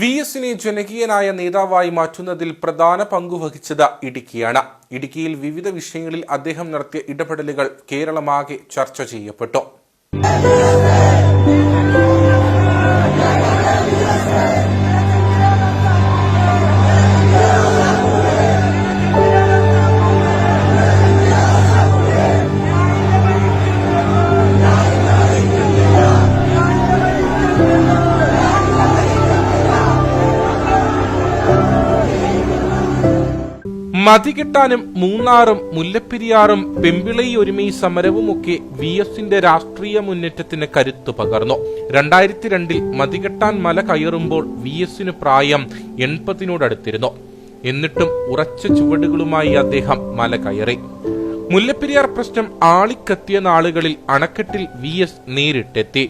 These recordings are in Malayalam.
വി എസിനെ ജനകീയനായ നേതാവായി മാറ്റുന്നതിൽ പ്രധാന പങ്കുവഹിച്ചത് ഇടുക്കിയാണ്. ഇടുക്കിയിൽ വിവിധ വിഷയങ്ങളിൽ അദ്ദേഹം നടത്തിയ ഇടപെടലുകൾ കേരളമാകെ ചർച്ച ചെയ്യപ്പെട്ടു. മതികെട്ടാനും മൂന്നാറും മുല്ലപ്പെരിയാറും പെമ്പിളൈ ഒരുമൈ സമരവുമൊക്കെ വി എസിന്റെ രാഷ്ട്രീയ മുന്നേറ്റത്തിന് കരുത്തു പകർന്നു. രണ്ടായിരത്തി രണ്ടിൽ മതികെട്ടാൻ മല കയറുമ്പോൾ വി എസിന് പ്രായം എൺപതിനോടടുത്തിരുന്നു. എന്നിട്ടും ഉറച്ച ചുവടുകളുമായി അദ്ദേഹം മല കയറി. മുല്ലപ്പെരിയാർ പ്രശ്നം ആളിക്കത്തിയ നാളുകളിൽ അണക്കെട്ടിൽ വി എസ് നേരിട്ടെത്തി.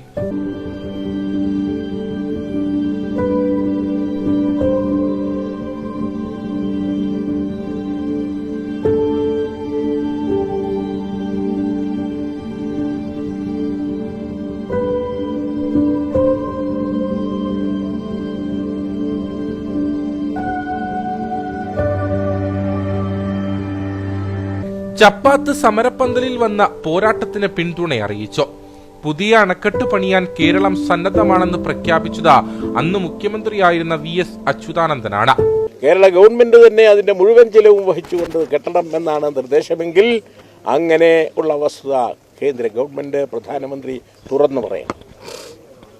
ചപ്പാത്ത് സമരപ്പന്തലിൽ വന്ന പോരാട്ടത്തിന് പിന്തുണ അറിയിച്ചു. പുതിയ അണക്കെട്ട് പണിയാൻ കേരളം സന്നദ്ധമാണെന്ന് പ്രഖ്യാപിച്ചത് അന്ന് മുഖ്യമന്ത്രിയായിരുന്ന വി എസ് അച്യുതാനന്ദനാണ്. കേരള ഗവൺമെന്റ് തന്നെ അതിന്റെ മുഴുവൻ ചെലവും വഹിച്ചുകൊണ്ട് കെട്ടണം എന്നാണ് നിർദ്ദേശമെങ്കിൽ അങ്ങനെ ഉള്ള വസ്തുത കേന്ദ്ര ഗവൺമെന്റ് പ്രധാനമന്ത്രി തുറന്നു പറയണം.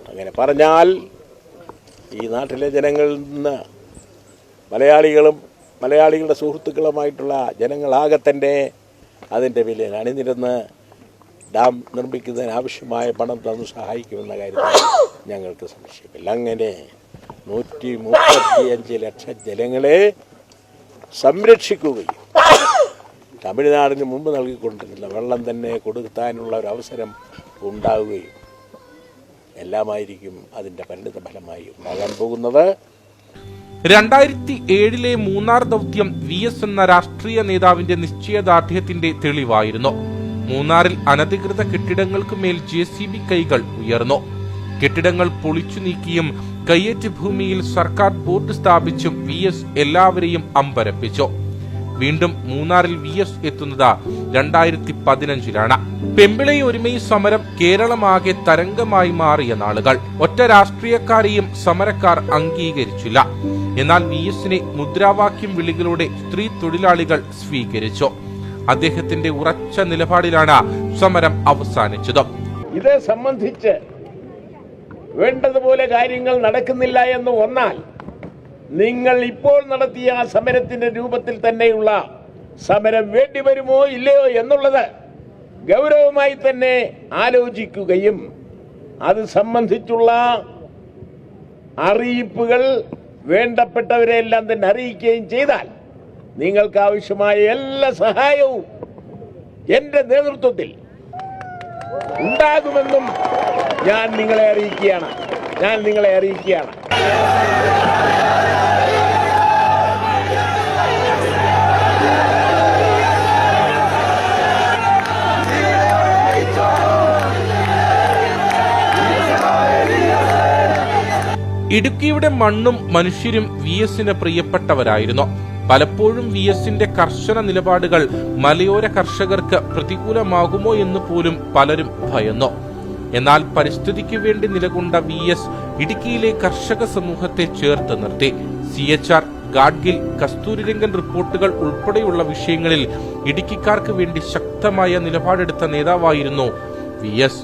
അങ്ങനെ പറഞ്ഞാൽ ഈ നാട്ടിലെ ജനങ്ങളിൽ നിന്ന് മലയാളികളും മലയാളികളുടെ സുഹൃത്തുക്കളുമായിട്ടുള്ള ജനങ്ങളാകെ തന്നെ അതിന്റെ വിലയിൽ അണിനിരുന്ന് ഡാം നിർമ്മിക്കുന്നതിന് ആവശ്യമായ പണം തന്നു സഹായിക്കുമെന്ന കാര്യത്തിൽ ഞങ്ങൾക്ക് സംശയമില്ല. അങ്ങനെ നൂറ്റി മുപ്പത്തിയഞ്ച് ലക്ഷം ജനങ്ങളെ സംരക്ഷിക്കുകയും തമിഴ്നാടിന് മുമ്പ് നൽകിക്കൊണ്ടിരുന്ന വെള്ളം തന്നെ കൊടുക്കാനുള്ള ഒരു അവസരം ഉണ്ടാവുകയും എല്ലാമായിരിക്കും അതിന്റെ പരിണിത ഫലമായി ഉണ്ടാകാൻ പോകുന്നത്. രണ്ടായിരത്തി ഏഴിലെ മൂന്നാർ ദൗത്യം വി എസ് എന്ന രാഷ്ട്രീയ നേതാവിന്റെ നിശ്ചയദാർഢ്യത്തിന്റെ തെളിവായിരുന്നു. മൂന്നാറിൽ അനധികൃത കെട്ടിടങ്ങൾക്ക് മേൽ ജെ സി ബി കൈകൾ ഉയർന്നു. കെട്ടിടങ്ങൾ പൊളിച്ചു നീക്കിയും കയ്യേറ്റ ഭൂമിയിൽ സർക്കാർ ബോർഡ് സ്ഥാപിച്ചും വി എസ് എല്ലാവരെയും അമ്പരപ്പിച്ചു. വീണ്ടും മൂന്നാറിൽ വി എസ് എത്തുന്നത് രണ്ടായിരത്തി പതിനഞ്ചിലാണ് പെമ്പിളൈ ഒരുമൈ സമരം കേരളമാകെ തരംഗമായി മാറിയ നാളുകൾ. ഒറ്റ രാഷ്ട്രീയക്കാരെയും സമരക്കാർ അംഗീകരിച്ചില്ല. എന്നാൽ വി എസിനെ മുദ്രാവാക്യം വിളികളുടെ സ്ത്രീ തൊഴിലാളികൾ സ്വീകരിച്ചു. അദ്ദേഹത്തിന്റെ ഉറച്ച നിലപാടിലാണ് സമരം അവസാനിച്ചത്. ഇത് സംബന്ധിച്ച് വേണ്ടതുപോലെ കാര്യങ്ങൾ നടക്കുന്നില്ല എന്ന് വന്നാൽ നിങ്ങൾ ഇപ്പോൾ നടത്തിയ ആ സമരത്തിന്റെ രൂപത്തിൽ തന്നെയുള്ള സമരം വേണ്ടിവരുമോ ഇല്ലയോ എന്നുള്ളത് ഗൗരവമായി തന്നെ ആലോചിക്കുകയും അത് സംബന്ധിച്ചുള്ള അറിയിപ്പുകൾ വേണ്ടപ്പെട്ടവരെ എല്ലാം തന്നെ അറിയിക്കുകയും ചെയ്താൽ നിങ്ങൾക്ക് ആവശ്യമായ എല്ലാ സഹായവും എന്റെ നേതൃത്വത്തിൽ ഉണ്ടാകുമെന്നും ഞാൻ നിങ്ങളെ അറിയിക്കുകയാണ്. ഞാൻ നിങ്ങളെ അറിയിക്കുകയാണ്. ഇടുക്കിയുടെ മണ്ണും മനുഷ്യരും വി എസിന് പ്രിയപ്പെട്ടവരായിരുന്നു. പലപ്പോഴും വി എസിന്റെ കർശന നിലപാടുകൾ മലയോര കർഷകർക്ക് പ്രതികൂലമാകുമോ എന്ന് പോലും പലരും ഭയന്നു. എന്നാൽ പരിസ്ഥിതിക്ക് വേണ്ടി നിലകൊണ്ട വി എസ് ഇടുക്കിയിലെ കർഷക സമൂഹത്തെ ചേർത്ത് നിർത്തി. C H R Gadgil Kasturirangan റിപ്പോർട്ടുകൾ ഉൾപ്പെടെയുള്ള വിഷയങ്ങളിൽ ഇടുക്കിക്കാർക്ക് വേണ്ടി ശക്തമായ നിലപാടെടുത്ത നേതാവായിരുന്നു വി എസ്